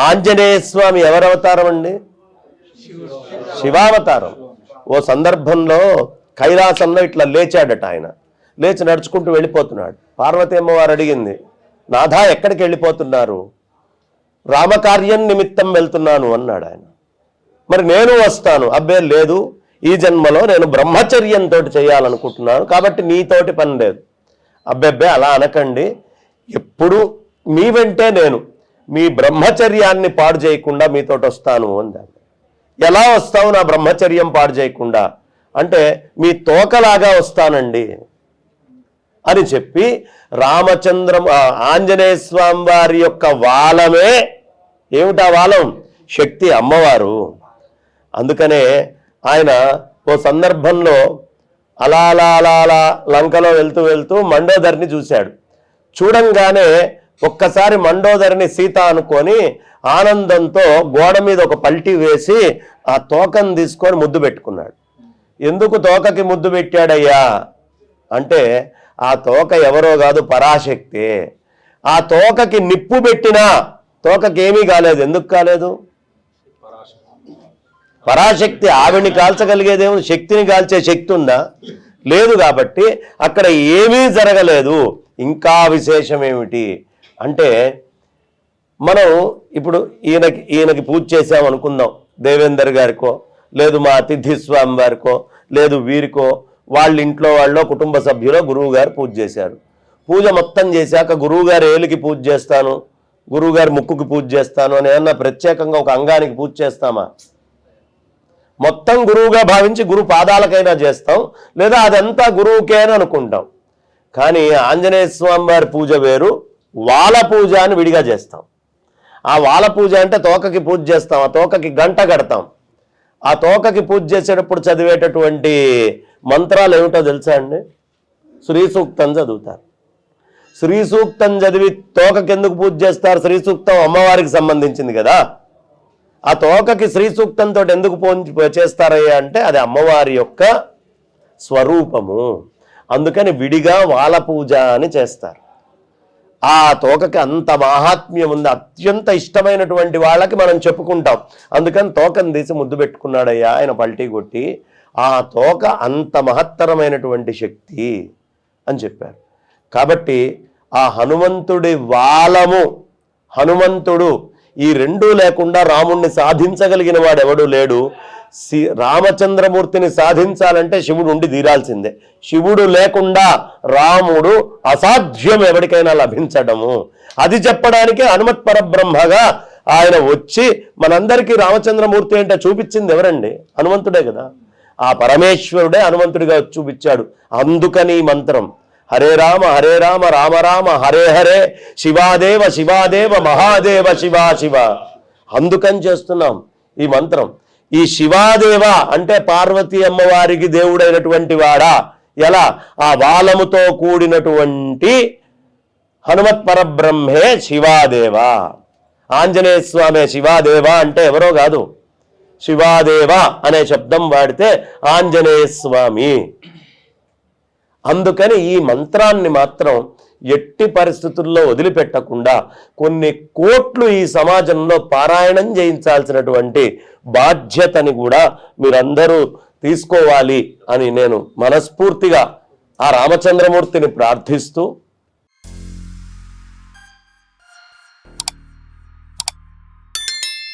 ఆంజనేయ స్వామి ఎవరవతారం అండి శివావతారం. ఓ సందర్భంలో కైలాసంలో ఇట్లా లేచాడట ఆయన. లేచి నడుచుకుంటూ వెళ్ళిపోతున్నాడు. పార్వతి అమ్మవారు అడిగింది నాథా ఎక్కడికి వెళ్ళిపోతున్నారు? రామకార్యం నిమిత్తం వెళ్తున్నాను అన్నాడు ఆయన. మరి నేను వస్తాను. అబ్బే లేదు. ఈ జన్మలో నేను బ్రహ్మచర్యంతో చేయాలనుకుంటున్నాను. కాబట్టి నీతోటి పని లేదు. అబ్బెబ్బే అలా అనకండి. ఎప్పుడు మీ వెంటే నేను. మీ బ్రహ్మచర్యాన్ని పాడు చేయకుండా మీతోటి వస్తాను అందాను ఎలా వస్తావు నా బ్రహ్మచర్యం పాడు చేయకుండా? అంటే మీ తోకలాగా వస్తానండి అని చెప్పి రామచంద్రం ఆంజనేయ స్వామి వారి యొక్క వాలమే ఏమిటా వాలం? శక్తి అమ్మవారు. అందుకనే ఆయన ఓ సందర్భంలో అలా అలా అలా అలా లంకలో వెళ్తూ వెళ్తూ మండోదర్ని చూశాడు. చూడంగానే ఒక్కసారి మండోదరిని సీత అనుకొని ఆనందంతో గోడ మీద ఒక పల్టీ వేసి ఆ తోకను తీసుకొని ముద్దు పెట్టుకున్నాడు. ఎందుకు తోకకి ముద్దు పెట్టాడయ్యా? అంటే ఆ తోక ఎవరో కాదు పరాశక్తి. ఆ తోకకి నిప్పు పెట్టినా తోకకి ఏమీ కాలేదు. ఎందుకు కాలేదు? పరాశక్తి ఆవిడ్ని కాల్చగలిగేదేమో శక్తిని కాల్చే శక్తి ఉందా? లేదు కాబట్టి అక్కడ ఏమీ జరగలేదు. ఇంకా విశేషం ఏమిటి అంటే మనం ఇప్పుడు ఈయనకి ఈయనకి పూజ చేసాం అనుకుందాం. దేవేందర్ గారికో లేదు మా అతిథి స్వామి వారికో లేదు వీరికో వాళ్ళ ఇంట్లో వాళ్ళో కుటుంబ సభ్యులో గురువు గారు పూజ చేశారు. పూజ మొత్తం చేశాక గురువుగారు ఏలికి పూజ చేస్తాను గురువుగారు ముక్కుకి పూజ చేస్తాను అని ఏమన్నా ప్రత్యేకంగా ఒక అంగానికి పూజ చేస్తామా? మొత్తం గురువుగా భావించి గురు పాదాలకైనా చేస్తాం లేదా అదంతా గురువుకే అని అనుకుంటాం. కానీ ఆంజనేయ స్వామి వారి పూజ వేరు వాల పూజ అని విడిగా చేస్తాం. ఆ వాల పూజ అంటే తోకకి పూజ చేస్తాం ఆ తోకకి గంట కడతాం. ఆ తోకకి పూజ చేసేటప్పుడు చదివేటటువంటి మంత్రాలు ఏమిటో తెలుసా అండి? శ్రీ సూక్తం చదువుతారు. శ్రీ సూక్తం చదివి తోకకి ఎందుకు పూజ చేస్తారు? శ్రీ సూక్తం అమ్మవారికి సంబంధించింది కదా. ఆ తోకకి శ్రీ సూక్తంతో ఎందుకు పో చేస్తారయ్యా అంటే అది అమ్మవారి యొక్క స్వరూపము. అందుకని విడిగా వాల పూజ అని చేస్తారు. ఆ తోకకి అంత మాహాత్మ్యం ఉంది. అత్యంత ఇష్టమైనటువంటి వాళ్ళకి మనం చెప్పుకుంటాం. అందుకని తోకను తీసి ముద్దు పెట్టుకున్నాడయ్యా ఆయన పల్టీ కొట్టి ఆ తోక అంత మహత్తరమైనటువంటి శక్తి అని చెప్పారు. కాబట్టి ఆ హనుమంతుడి వాలము హనుమంతుడు ఈ రెండూ లేకుండా రాముణ్ణి సాధించగలిగిన వాడెవడూ లేడు. సి రామచంద్రమూర్తిని సాధించాలంటే శివుడు ఉండి తీరాల్సిందే. శివుడు లేకుండా రాముడు అసాధ్యం ఎవరికైనా లభించడము. అది చెప్పడానికి హనుమత్ పరబ్రహ్మగా ఆయన వచ్చి మనందరికీ రామచంద్రమూర్తి అంటే చూపించింది ఎవరండి? హనుమంతుడే కదా. ఆ పరమేశ్వరుడే హనుమంతుడిగా చూపించాడు. అందుకని మంత్రం. హరే రామ హరే రామ రామ రామ హరే హరే శివాదేవ శివాదేవ మహాదేవ శివా శివ. అందుకని చేస్తున్నాం ఈ మంత్రం. ఈ శివాదేవ అంటే పార్వతీ అమ్మవారికి దేవుడైనటువంటి వాడా. ఎలా? ఆ బాలముతో కూడినటువంటి హనుమత్ పరబ్రహ్మే శివాదేవ. ఆంజనేయ స్వామి శివాదేవ అంటే ఎవరో కాదు. శివాదేవ అనే శబ్దం వాడితే ఆంజనేయ స్వామి. అందుకని ఈ మంత్రాన్ని మాత్రం ఎట్టి పరిస్థితుల్లో వదిలిపెట్టకుండా కొన్ని కోట్లు ఈ సమాజంలో పారాయణం చేయించాల్సినటువంటి బాధ్యతని కూడా మీరందరూ తీసుకోవాలి అని నేను మనస్ఫూర్తిగా ఆ రామచంద్రమూర్తిని ప్రార్థిస్తూ